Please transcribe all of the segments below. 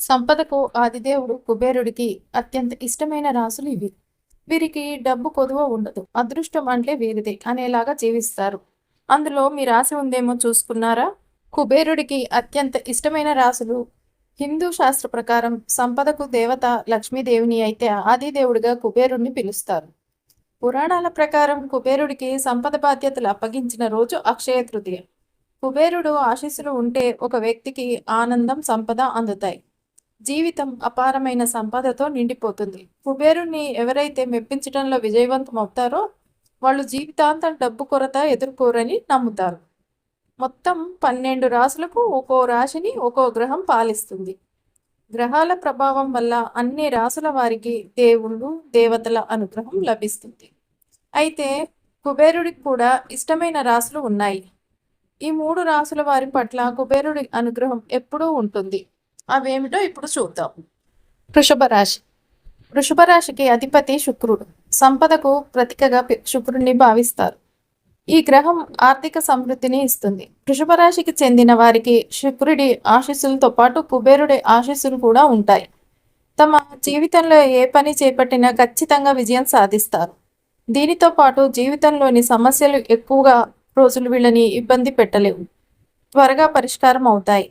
సంపదకు ఆదిదేవుడు కుబేరుడికి అత్యంత ఇష్టమైన రాసులు ఇవి. వీరికి డబ్బు కొదువ ఉండదు అదృష్టం అంటే వీరిదే అనేలాగా జీవిస్తారు. అందులో మీ రాశి ఉందేమో చూసుకున్నారా? కుబేరుడికి అత్యంత ఇష్టమైన రాసులు హిందూ శాస్త్ర ప్రకారం సంపదకు దేవత లక్ష్మీదేవిని అయితే ఆదిదేవుడిగా కుబేరుణ్ణి పిలుస్తారు. పురాణాల ప్రకారం కుబేరుడికి సంపద బాధ్యతలు అప్పగించిన రోజు అక్షయ తృతీయ. కుబేరుడు ఆశీస్సులు ఉంటే ఒక వ్యక్తికి ఆనందం సంపద అందుతాయి. జీవితం అపారమైన సంపదతో నిండిపోతుంది. కుబేరుని ఎవరైతే మెప్పించడంలో విజయవంతం అవుతారో వాళ్ళు జీవితాంతం డబ్బు కొరత ఎదుర్కోరని నమ్ముతారు. మొత్తం పన్నెండు రాసులకు ఒక్కో రాశిని ఒక్కో గ్రహం పాలిస్తుంది. గ్రహాల ప్రభావం వల్ల అన్ని రాసుల వారికి దేవుళ్ళు దేవతల అనుగ్రహం లభిస్తుంది. అయితే కుబేరుడికి కూడా ఇష్టమైన రాసులు ఉన్నాయి. ఈ మూడు రాసుల వారి పట్ల కుబేరుడి అనుగ్రహం ఎప్పుడూ ఉంటుంది. అవేమిటో ఇప్పుడు చూద్దాం. వృషభ రాశి. వృషభ రాశికి అధిపతి శుక్రుడు. సంపదకు ప్రతీకగా శుక్రుడిని భావిస్తారు. ఈ గ్రహం ఆర్థిక సమృద్ధిని ఇస్తుంది. వృషభ రాశికి చెందిన వారికి శుక్రుడి ఆశీస్సులతో పాటు కుబేరుడి ఆశీస్సులు కూడా ఉంటాయి. తమ జీవితంలో ఏ పని చేపట్టినా ఖచ్చితంగా విజయం సాధిస్తారు. దీనితో పాటు జీవితంలోని సమస్యలు ఎక్కువగా రోజులు వీళ్ళని ఇబ్బంది పెట్టలేవు. త్వరగా పరిష్కారం అవుతాయి.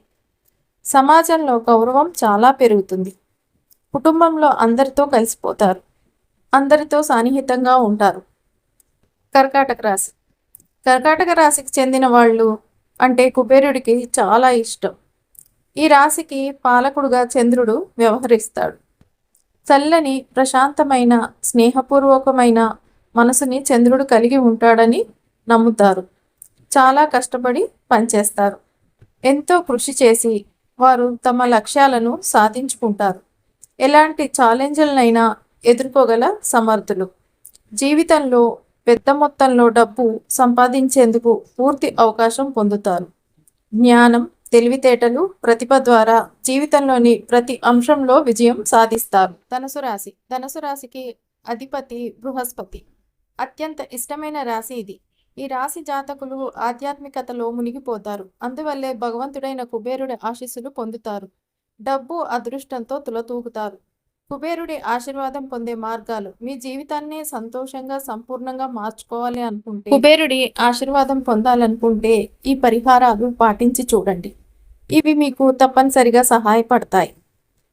సమాజంలో గౌరవం చాలా పెరుగుతుంది. కుటుంబంలో అందరితో కలిసిపోతారు. అందరితో సాన్నిహితంగా ఉంటారు. కర్కాటక రాశి. కర్కాటక రాశికి చెందిన వాళ్ళు అంటే కుబేరుడికి చాలా ఇష్టం. ఈ రాశికి పాలకుడుగా చంద్రుడు వ్యవహరిస్తాడు. చల్లని ప్రశాంతమైన స్నేహపూర్వకమైన మనసుని చంద్రుడు కలిగి ఉంటాడని నమ్ముతారు. చాలా కష్టపడి పనిచేస్తారు. ఎంతో కృషి చేసి వారు తమ లక్ష్యాలను సాధించుకుంటారు. ఎలాంటి ఛాలెంజ్లనైనా ఎదుర్కోగల సమర్థులు. జీవితంలో పెద్ద మొత్తంలో డబ్బు సంపాదించేందుకు పూర్తి అవకాశం పొందుతారు. జ్ఞానం తెలివితేటలు ప్రతిభ ద్వారా జీవితంలోని ప్రతి అంశంలో విజయం సాధిస్తారు. ధనుసు రాశి. ధనుసు రాశికి అధిపతి బృహస్పతి. అత్యంత ఇష్టమైన రాశి ఇది. ఈ రాశి జాతకులు ఆధ్యాత్మికతలో మునిగిపోతారు. అందువల్లే భగవంతుడైన కుబేరుడి ఆశీస్సులు పొందుతారు. డబ్బు అదృష్టంతో తులతూగుతారు. కుబేరుడి ఆశీర్వాదం పొందే మార్గాలు మీ జీవితాన్ని సంతోషంగా సంపూర్ణంగా మార్చుకోవాలి అనుకుంటే కుబేరుడి ఆశీర్వాదం పొందాలనుకుంటే ఈ పరిహారాలు పాటించి చూడండి. ఇవి మీకు తప్పనిసరిగా సహాయపడతాయి.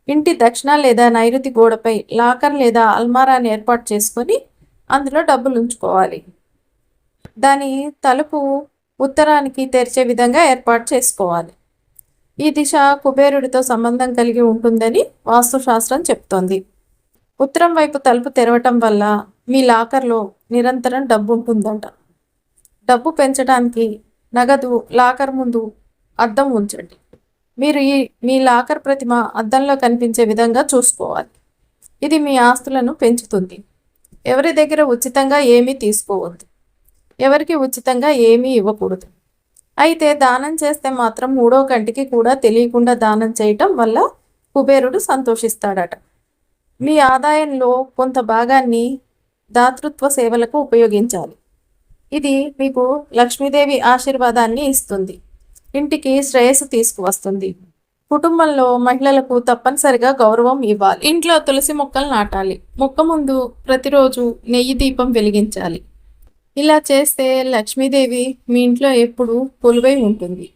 ఇంటి దక్షిణ లేదా నైరుతి గోడపై లాకర్ లేదా అల్మారాని ఏర్పాటు చేసుకొని అందులో డబ్బులు ఉంచుకోవాలి. దాని తలుపు ఉత్తరానికి తెరిచే విధంగా ఏర్పాటు చేసుకోవాలి. ఈ దిశ కుబేరుడితో సంబంధం కలిగి ఉంటుందని వాస్తుశాస్త్రం చెప్తోంది. ఉత్తరం వైపు తలుపు తెరవటం వల్ల మీ లాకర్లో నిరంతరం డబ్బు ఉంటుందంట డబ్బు పెంచడానికి నగదు లాకర్ ముందు అద్దం ఉంచండి. మీరు ఈ మీ లాకర్ ప్రతిమ అద్దంలో కనిపించే విధంగా చూసుకోవాలి. ఇది మీ ఆస్తులను పెంచుతుంది. ఎవరి దగ్గర ఉచితంగా ఏమీ తీసుకోవద్దు. ఎవరికి ఉచితంగా ఏమీ ఇవ్వకూడదు. అయితే దానం చేస్తే మాత్రం మూడో కంటికి కూడా తెలియకుండా దానం చేయటం వల్ల కుబేరుడు సంతోషిస్తాడట. మీ ఆదాయంలో కొంత భాగాన్ని దాతృత్వ సేవలకు ఉపయోగించాలి. ఇది మీకు లక్ష్మీదేవి ఆశీర్వాదాన్ని ఇస్తుంది. ఇంటికి శ్రేయస్సు తీసుకువస్తుంది. కుటుంబంలో మహిళలకు తప్పనిసరిగా గౌరవం ఇవ్వాలి. ఇంట్లో తులసి మొక్కలు నాటాలి. మొక్క ముందు ప్రతిరోజు నెయ్యి దీపం వెలిగించాలి. ఇలా చేస్తే లక్ష్మీదేవి మీ ఇంట్లో ఎప్పుడూ కొలువై ఉంటుంది.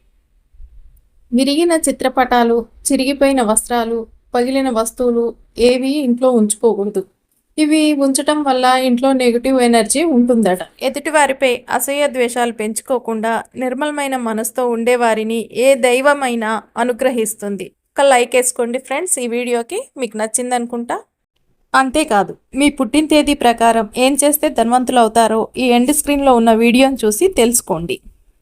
విరిగిన చిత్రపటాలు చిరిగిపోయిన వస్త్రాలు పగిలిన వస్తువులు ఏవి ఇంట్లో ఉంచుకోకూడదు. ఇవి ఉంచటం వల్ల ఇంట్లో నెగిటివ్ ఎనర్జీ ఉంటుందట. ఎదుటివారిపై అసూయ ద్వేషాలు పెంచుకోకుండా నిర్మలమైన మనసుతో ఉండేవారిని ఏ దైవమైనా అనుగ్రహిస్తుంది. ఒక లైక్ వేసుకోండి ఫ్రెండ్స్. ఈ వీడియోకి మీకు నచ్చింది అనుకుంటా అంతేకాదు మీ పుట్టిన తేదీ ప్రకారం ఏం చేస్తే ధనవంతులు అవుతారో ఈ ఎండ్ స్క్రీన్లో ఉన్న వీడియోని చూసి తెలుసుకోండి.